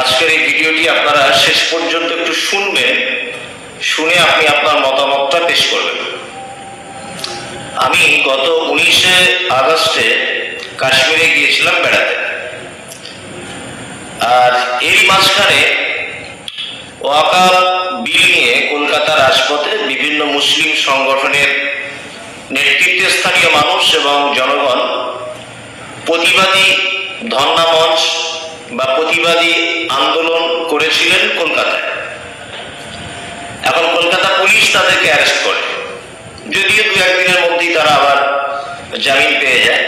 আজকের এই ভিডিওটি আপনারা শেষ পর্যন্ত একটু শুনবেন, শুনে আপনি আপনার মতামতটা পেশ করবেন। আমি গত উনিশে আগস্টে কাশ্মীরে গিয়েছিলাম বেড়াতে। আর এই মাঝখানে ওয়াকাব বিল নিয়ে কলকাতার রাজপথে বিভিন্ন মুসলিম সংগঠনের নেতৃত্বে স্থানীয় মানুষ এবং জনগণ প্রতিবাদী ধর্ণা মঞ্চ বা প্রতিবাদী আন্দোলন করেছিলেন কলকাতায়। এখন কলকাতা পুলিশ তাদেরকে অ্যারেস্ট করে। যদিও দু একদিনের মধ্যেই তারা আবার জামিন পেয়ে যায়।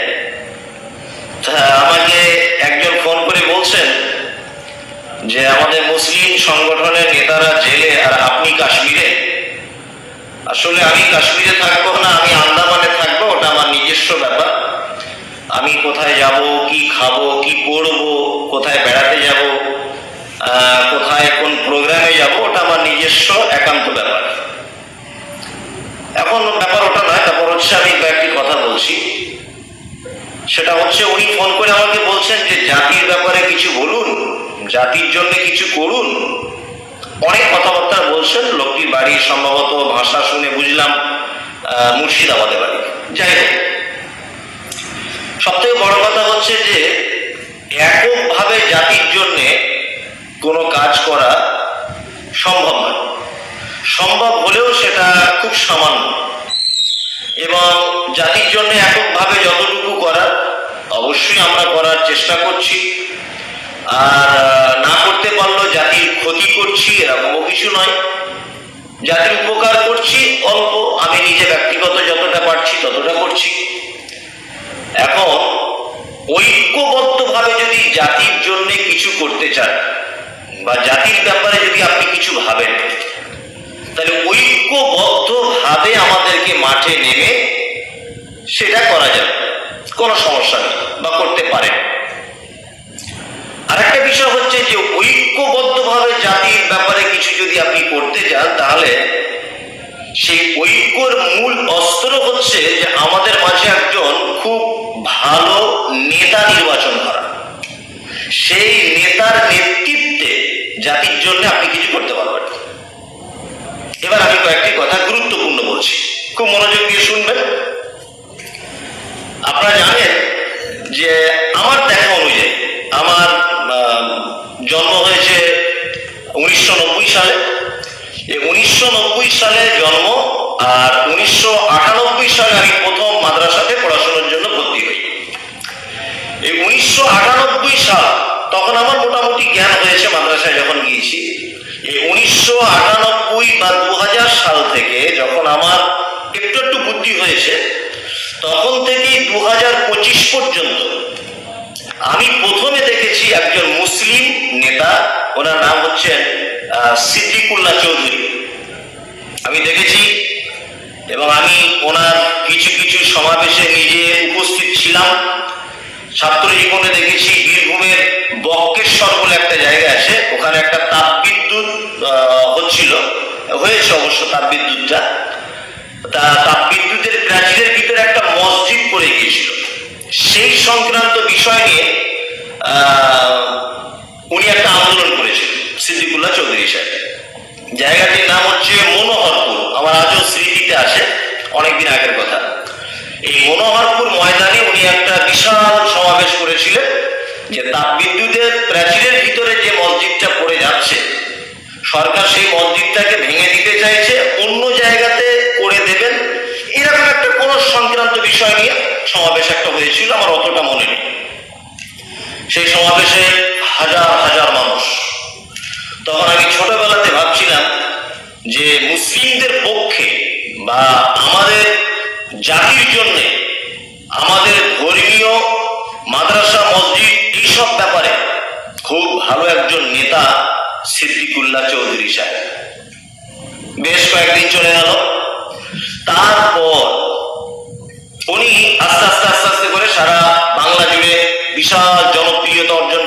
আমাকে একজন ফোন করে বলছেন যে আমাদের মুসলিম সংগঠনের নেতারা জেলে আর আপনি কাশ্মীরে? আসলে আমি কাশ্মীরে থাকব না, আমি আন্দামানে থাকব, ওটা আমার নিজস্ব ব্যাপার। আমি কোথায় যাব কি খাব কি পড়ব কোথায় বেড়াতে যাব কোথায় কোন প্রোগ্রামে যাব ওটা আমার নিজস্ব একান্ত ব্যাপার। এখন ব্যাপার ওটা নয় তারপর হচ্ছে আমি কয়েকটি কথা বলছি। সেটা হচ্ছে উনি ফোন করে আমাকে বলছেন যে জাতির ব্যাপারে কিছু বলুন জাতির জন্য কিছু করুন। অনেক কথাবার্তা বলছেন লোকটির বাড়ি সম্ভবত ভাষা শুনে বুঝলাম আহ, মুর্শিদাবাদে বাড়ি। যাই হোক সবথেকে বড় কথা হচ্ছে যে, এককভাবে জাতির জন্য কোনো কাজ করা সম্ভব নয়। সম্ভব হলেও সেটা খুব সামান্য। এবং জাতির জন্য এককভাবে যতটুকু করার অবশ্যই আমরা করার চেষ্টা করছি। আর না করতে পারলেও জাতির ক্ষতি করছি, এরকমও কিছু নয়। জাতির উপকার করছি, অল্প, আমি নিজে ব্যক্তিগত যতটা পারছি ততটা করছি। এখন ঐক্যবদ্ধভাবে যদি জাতির জন্য কিছু করতে চান, বা জাতির ব্যাপারে যদি আপনি কিছু ভাবেন, তাহলে ঐক্যবদ্ধভাবে আমাদেরকে মাঠে নেমে সেটা করা যাবে। কোনো সমস্যা নেই, বা করতে পারেন। আরেকটা বিষয় হচ্ছে যে ঐক্যবদ্ধভাবে জাতির ব্যাপারে কিছু যদি আপনি করতে চান তাহলে সেই ঐক্যর মূল অস্ত্র হচ্ছে যে আমাদের মাঝে একজন খুব ভালো নেতা নির্বাচন করা। সেই নেতার নেতৃত্বে জাতির জন্য আপনি কিছু করতে পারবেন। এবার আমি কয়েকটি কথা গুরুত্বপূর্ণ বলছি। খুব মনোযোগ দিয়ে শুনবেন। আপনারা জানেন যে আমার দেখা অনুযায়ী মাদ্রাসাতে পড়াশোনার জন্য ভর্তি হই। এই উনিশশো আটানব্বই সাল তখন আমার মোটামুটি জ্ঞান হয়েছে মাদ্রাসায় যখন গিয়েছি। এই উনিশশো আটানব্বই বা দু সাল থেকে যখন আমার একটু একটু বুদ্ধি হয়েছে, তখন থেকেই দু হাজার পঁচিশ পর্যন্ত আমি প্রথমে দেখেছি একজন মুসলিম নেতা, ওনার নাম হচ্ছেন সিদ্দিকুল্লাহ চৌধুরী। আমি দেখেছি এবং আমি ওনার কিছু কিছু সমাবেশে নিজে উপস্থিত ছিলাম। ছাত্র জীবনে দেখেছি বীরভূমের বক্কেশ্বর বলে একটা জায়গা আছে, ওখানে একটা তাপ বিদ্যুৎ হচ্ছিল। হয়েছে অবশ্য তাপ বিদ্যুৎটা তা তাপ বিদ্যুতের প্রাচীরের ভিতরে একটা মসজিদ পড়ে গিয়েছিল। সেই সংক্রান্ত বিষয় নিয়ে উনি একটা আন্দোলন করেছিলেন, সিদ্দিকুল্লাহ চৌধুরী সাহেব। জায়গাটির নাম হচ্ছে মনোহরপুর। আমার আজও স্মৃতিতে আছে অনেকদিন আগের কথা। এই মনোহরপুর ময়দানে উনি একটা বিশাল সমাবেশ করেছিলেন যে তাপবিদ্যুতের প্রাচীরের ভিতরে যে মসজিদটা পড়ে যাচ্ছে, সরকার সেই মসজিদটাকে ভেঙে দিতে চাইছে, অন্য জায়গাতে করে দেবেন, এরকম একটা কোন সংক্রান্ত বিষয় নিয়ে সমাবেশ একটা হয়েছিল, আমার অতটা মনে নেই। সেই সমাবেশে হাজার হাজার মানুষ। তখন আমি ছোটবেলাতে ভাবছিলাম যে মুসলিমদের পক্ষে বা আমাদের জাতির জন্য, আমাদের ধর্মীয় মাদ্রাসা, মসজিদ, এইসব ব্যাপারে খুব ভালো একজন নেতা সিদ্দিকুল্লাহ চৌধুরী সাহেব। বেশ কয়েকদিন চলে গেল। তারপর উনি আস্তে আস্তে আস্তে আস্তে করে সারা বাংলা জুড়ে বিশাল জনপ্রিয়তা অর্জন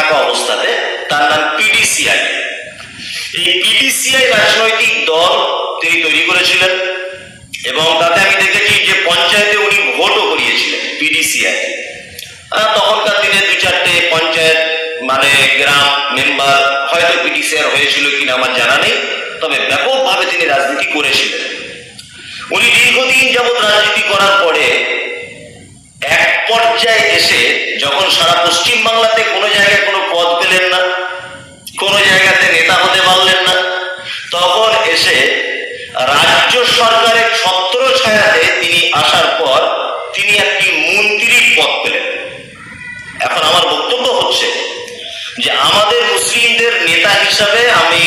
থাকা অবস্থাতে তার নাম পিডিসিআই এই পিডিসিআই রাজনৈতিক দল তিনি তৈরি করেছিলেন এবং তাতে আমি দেখেছি যে পঞ্চায়েতে উনি ভোটও করিয়েছিলেন পিডিসিআই তখনকার দিনে দু চারটে পঞ্চায়েত মানে গ্রাম মেম্বার হয়তো পিডিসিআর হয়েছিল কিনা আমার জানা নেই, তবে ব্যাপকভাবে তিনি রাজনীতি করেছিলেন। উনি দীর্ঘদিন যাবৎ রাজনীতি করার পরে এক পর্যায়ে এসে যখন সারা পশ্চিম বাংলাতে কোনো জায়গায় কোনো পদ পেলেন না, কোনো জায়গাতে নেতা হতে পারলেন না, তখন এসে রাজ্য সরকারের ছত্র ছায়াতে তিনি আসার পর তিনি একটি মন্ত্রীর পদ পেলেন। এখন আমার বক্তব্য হচ্ছে যে আমাদের মুসলিমদের নেতা হিসাবে আমি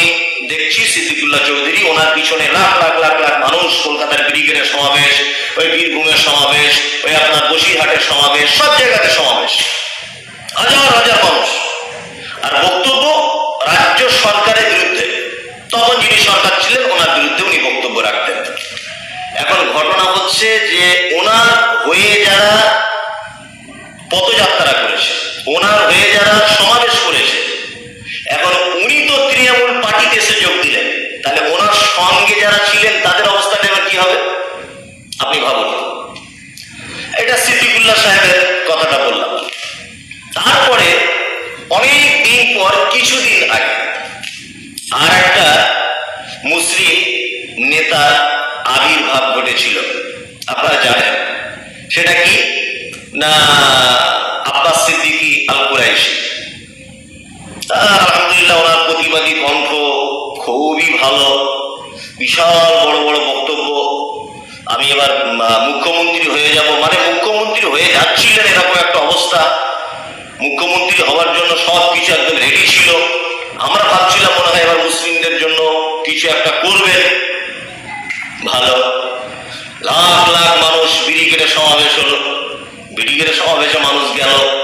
দেখছি সিদ্দিকুল্লাহ চৌধুরী, ওনার পিছনে লাখ লাখ লাখ লাখ মানুষ কলকাতার ব্রিগেডের সমাবেশ, ওই বীরভূমের সমাবেশ, ওই বসিরহাটের সমাবেশ সব জায়গাতে সমাবেশ। আপনারা জানেন সেটা কি? না, আব্বাস সিদ্দিকি আল কুরাইশি। আলহামদুলিল্লাহ, ওনার প্রতিবাদী কণ্ঠ খুবই ভালো, বিশাল বড় বড় বক্তব্য। আমি এবার মুখ্যমন্ত্রী হয়ে যাব। মানে মুখ্যমন্ত্রী হয়ে যাচ্ছিলেন, এরকম একটা অবস্থা। মুখ্যমন্ত্রী হওয়ার জন্য সব কিছু একদম রেডি ছিল। আমরা ভাবছিলাম মনে হয় এবার মুসলিমদের জন্য কিছু একটা করবেন। ভালো। লাখ লাখ মানুষ ব্রিগেডে সমাবেশ হলো। ব্রিগেডে সমাবেশে মানুষ গেল।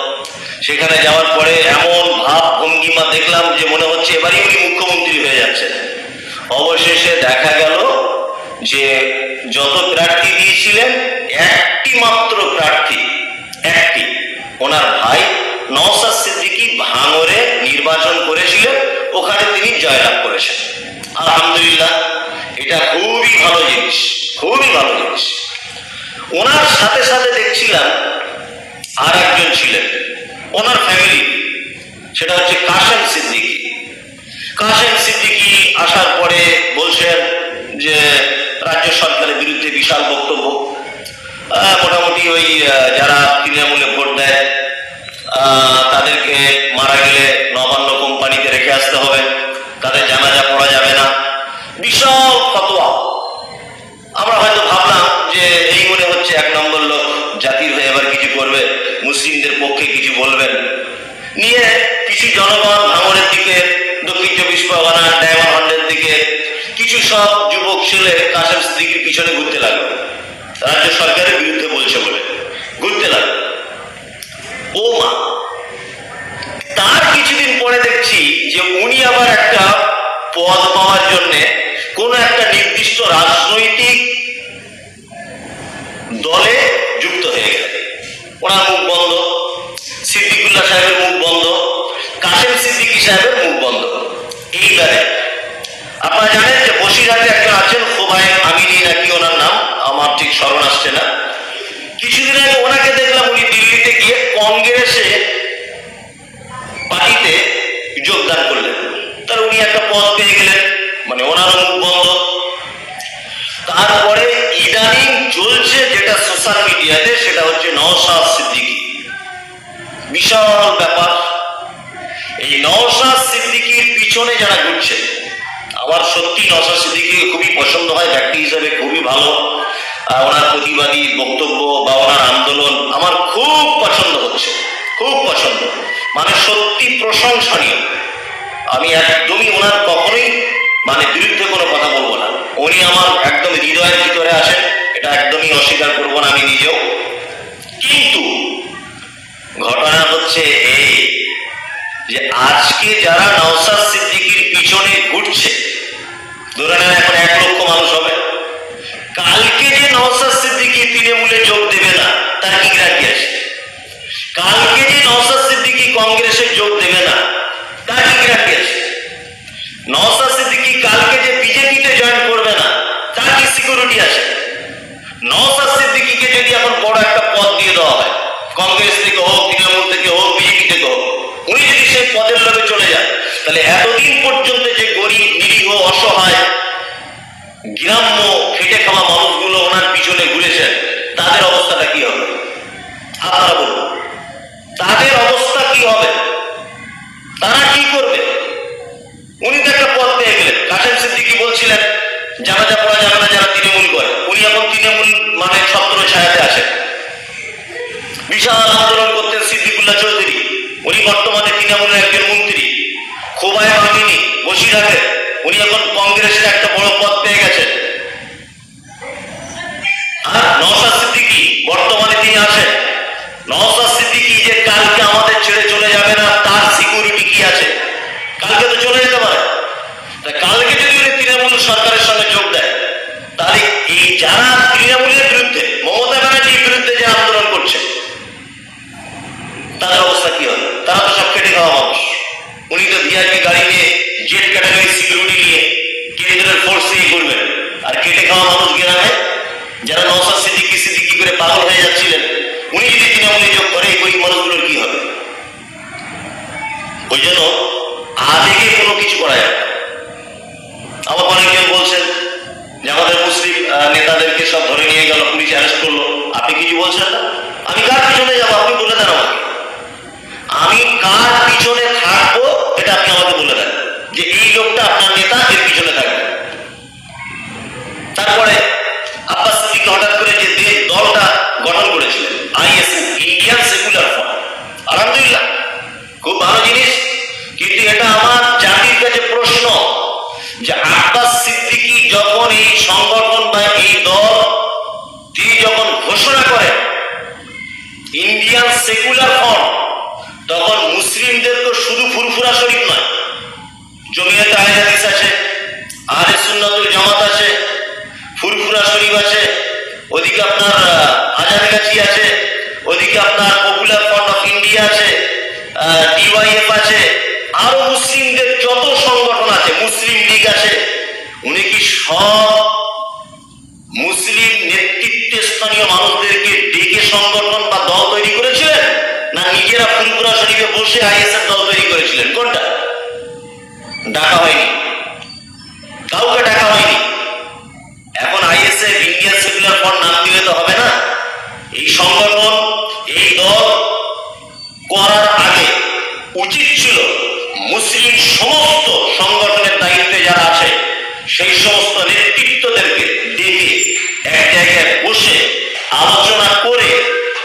সেখানে যাওয়ার পরে এমন ভাব ভঙ্গিমা দেখলাম যে মনে হচ্ছে এবারই উনি মুখ্যমন্ত্রী হয়ে যাচ্ছেন। অবশেষে দেখা গেল যে যত প্রার্থী দিয়েছিলেন, একটি মাত্র প্রার্থী, একটি। ওনার ভাই নওসাদ সিদ্দিকী ভাঙরে নির্বাচন করেছিলেন, ওখানে তিনি জয়লাভ করেছেন। আলহামদুলিল্লাহ, এটা খুবই ভালো জিনিস। খুবই ভালো জিনিস ওনার সাথে সাথে দেখছিলাম আর একজন ছিলেন, ওনার ফ্যামিলি সেটা হচ্ছে কাশেম সিদ্দিকি। কাশেম সিদ্দিকি আসার পরে বলছেন যে, রাজ্য সরকারের বিরুদ্ধে বিশাল বক্তব্য। মোটামুটি ওই যারা তৃণমূলে ভোট দেয় তাদেরকে মারা গেলে যুবক ছেলে কাশেম সিদ্দিকির পিছনে ঘুরতে লাগল। রাজ্য সরকারের বিরুদ্ধে বলছে বলে। ঘুরতে লাগল। ও মা, তার কিছুদিন পরে দেখছি যে উনি আবার একটা পদ পাওয়ার জন্য কোন একটা নির্দিষ্ট রাজনৈতিক দলে যুক্ত হয়ে গেলেন। ওনার মুখ বন্ধ, সিদ্দিকুল্লাহ সাহেবের মুখ বন্ধ, কাশেম সিদ্দিকি সাহেবের মুখ বন্ধ। এইবারে আপনারা জানেন যে বসিরহাটে একজন আছেন খোবায় নাকি ওনার নাম? আমার ঠিক স্মরণ আসছে না। কিছুদিন আগে ওনাকে দেখলাম উনি দিল্লিতে গিয়ে কংগ্রেসে পার্টিতে যোগদান করলেন। তার উনি একটা পদ পেয়ে গেলেন মানে ওনারও মুখ বন্ধ। তারপরে ইদানিং চলছে যেটা সোশ্যাল মিডিয়াতে, সেটা হচ্ছে নওশাদ সিদ্দিকী। বিশাল ব্যাপার। এই নওশাদ সিদ্দিকীর পিছনে যারা ঘুরছে আমার সত্যি নওশাদ সিদ্দিকী খুবই পছন্দ হয়, ব্যক্তি হিসেবে খুবই ভালো। ওনার প্রতিবাদী বক্তব্য বা ওনার আন্দোলন আমার খুব পছন্দ হচ্ছে, খুব পছন্দ। মানে সত্যি প্রশংসনীয়। আমি একদমই ওনার কখনোই মানে বিরুদ্ধে কোনো কথা বলব না। উনি আমার একদম হৃদয়ের ভিতরে আসেন এটা একদমই অস্বীকার করব না আমি নিজেও। কিন্তু ঘটনা হচ্ছে এই যে আজকে যারা নওসার সিদ্দিকির পিছনে ঘুরছে, ধরে নেন এখন এক লক্ষ মানুষ হবে, কালকে যে নওসার সিদ্দিকি তৃণমূলে যোগ দেবে না, তার কি গ্রাহী আছে? কালকে যে নওসার সিদ্দিকি কংগ্রেসে যোগ দেবে না, তার কি গ্রাহী আছে? নওসার সিদ্দিকি কালকে যে বিজেপিতে জয়েন করবে না, তার কি সিকিউরিটি আছে? নওসার সিদ্দিকিকে যদি এখন বড় একটা পদ দিয়ে দেওয়া হয়, কংগ্রেস থেকে হোক তাহলে এতদিন পর্যন্ত যে গরিব, নিরীহ, অসহায়, গ্রাম্য, খেটে খাওয়া মানুষগুলো ওনার পিছনে ঘুরেছেন, তাদের অবস্থাটা কি হবে? আপনারা বলুন। তাদের অবস্থা কি হবে? তারা কি করবে? উনি তো একটা পদ পেয়ে গেলেন। কাশেম সিদ্দিকি বলছিলেন জানাজা পড়া যাবে না, যারা তৃণমূল করে। উনি এখন তৃণমূল মানে ছত্র ছায়াতে আছেন। বিশাল আন্দোলন করতেন সিদ্দিকুল্লাহ চৌধুরী। উনি বর্তমানে তৃণমূলের একজন খোবায় উনি এখন কংগ্রেসের একটা বড় পদ পেয়ে গেছেন। আর নওশাদ সিদ্দিকি, বর্তমানে তিনি আছেন। সিদ্দিকি যে কালকে আমাদের ছেড়ে চলে যাবে না, তার সিকিউরিটি কি আছে? কালকে তো চলে যেতে পারে। কালকে যদি উনি তৃণমূল সরকারের সঙ্গে যোগ দেয়, তাহলে এই যারা তৃণমূলের বিরুদ্ধে, মমতা ব্যানার্জির বিরুদ্ধে যে আন্দোলন পাগল হয়ে যাচ্ছিলেন। উনি যদি তৃণমূলে যোগ করে গরিব মানুষগুলোর কি হবে? ওই জন্য আবেগে কোনো কিছু করা না। আবার অনেকজন বলছেন যে আমাদের মুসলিম নেতাদেরকে সব ধরে নিয়ে গেল, পুলিশ অ্যারেস্ট করল। আপনি কিছু বলছেন না? আমি কার পিছনে যাব? আপনি বলে দেন আমাকে। আমি কার পিছনে থাকব, এটা আপনি আমাকে বলে দেন। যে এই লোকটা আপনার নেতা, এর পিছনে থাকবে। তারপরে আব্বাস সিদ্দিক হঠাৎ খুব ভালো জিনিস। কিন্তু এটা আমার জাতির কাছে প্রশ্ন যে আব্বাস সিদ্দিকী যখন এই সংগঠন বা এই দল, তিনি যখন ঘোষণা করেন, ইন্ডিয়ান সেকুলার ফ্রন্ট, তখন মুসলিমদের তো শুধু ফুরফুরা শরীফ নয়, জমিয়ত আহলাদিস আছে, আহলে সুন্নাতুল জামাত আছে, ফুরফুরা শরীফ আছে, ওদিকে আপনার আজাদগাছি আছে, ওদিকে আপনার পপুলার ফ্রন্ট অফ ইন্ডিয়া আছে ডিওয়াইএফ আছে, আরও মুসলিমদের যত সংগঠন আছে, মুসলিম লীগ আছে, উনি কি সব মুসলিম নেতৃত্বে স্থানীয় মানুষদেরকে ডেকে সংগঠন বা দল তৈরি করেছিলেন? না নিজেরা ফুলপুরা শরীফে বসে আইএসএফ দল তৈরি করেছিলেন? কোনটা? ডাকা হয়নি। সেই সমস্ত নেতৃত্বদেরকে ডেকে এক জায়গায় বসে আলোচনা করে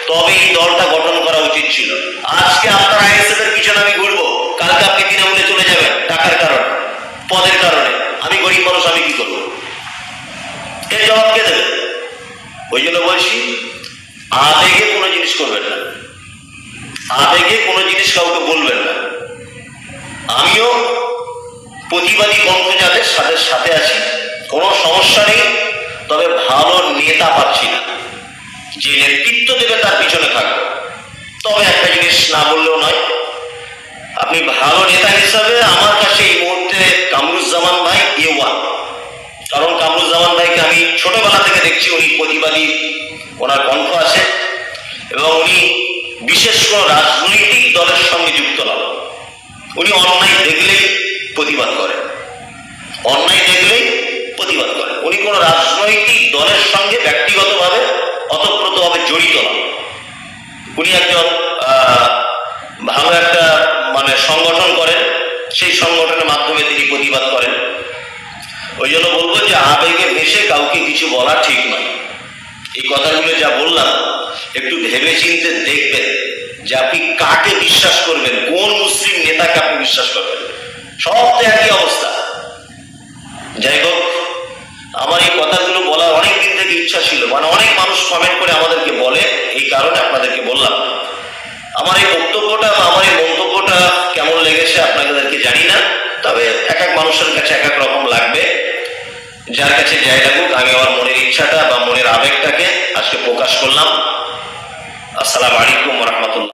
তবে এই দলটা গঠন করা উচিত ছিল। আজকে আপনার আইএসএফ এর পিছনে আমি ঘুরবো। কালকে আপনি তৃণমূলে চলে যাবেন, টাকার কারণে, পদের কারণে। আমি গরিব মানুষ, আমি কি করব? এর জবাব কে দেবে? ওই জন্য বলছি, আবেগে কোনো জিনিস করবেন না। আবেগে কোনো জিনিস কাউকে বলবেন না। আমিও প্রতিবাদী কণ্ঠ যাদের সাথে সাথে আছি, কোনো সমস্যা নেই, তবে ভালো নেতা পাচ্ছি না। যে নেতৃত্ব দেবে তার পিছনে থাকবে। তবে একটা জিনিস না বললেও নয়, আপনি ভালো নেতা হিসাবে আমার কাছে এই মুহূর্তে কামরুজ্জামান ভাই এ ওয়ান কারণ কামরুজ্জামান ভাইকে আমি ছোটবেলা থেকে দেখছি, উনি প্রতিবাদী, ওনার কণ্ঠ আছে, এবং উনি বিশেষ কোনো রাজনৈতিক দলের সঙ্গে যুক্ত নন। উনি অন্যায় দেখলেই প্রতিবাদ করেন অন্যায় দেখলেই প্রতিবাদ করেন উনি কোনো রাজনৈতিক দলের সঙ্গে ব্যক্তিগতভাবে, অতপ্রতভাবে জড়িত নন উনি একজন ভালো একটা মানে সংগঠন করেন। সেই সংগঠনের মাধ্যমে তিনি প্রতিবাদ করেন। ওই জন্য বলব যে আবেগে ভেসে কাউকে কিছু বলা ঠিক নয়। এই কথাগুলো যা বললাম, একটু ভেবে চিনতে দেখবেন যে আপনি কাকে বিশ্বাস করবেন, কোন মুসলিম নেতাকে আপনি বিশ্বাস করবেন। সব একই অবস্থা। যাই হোক আমার এই কথাগুলো বলার অনেক দিন থেকে ইচ্ছা ছিল মানে অনেক মানুষ কমেন্ট করে আমাদেরকে বলে, এই কারণে আপনাদেরকে বললাম। আমার এই বক্তব্যটা বা আমার এই মন্তব্যটা কেমন লেগেছে আপনাদেরকে জানি না, তবে এক এক মানুষের কাছে এক এক রকম লাগবে। যার কাছে যাই লাগুক আমি আমার মনের ইচ্ছাটা বা মনের আবেগটাকে আজকে প্রকাশ করলাম। আসসালামু আলাইকুম রহমতুল্লাহ।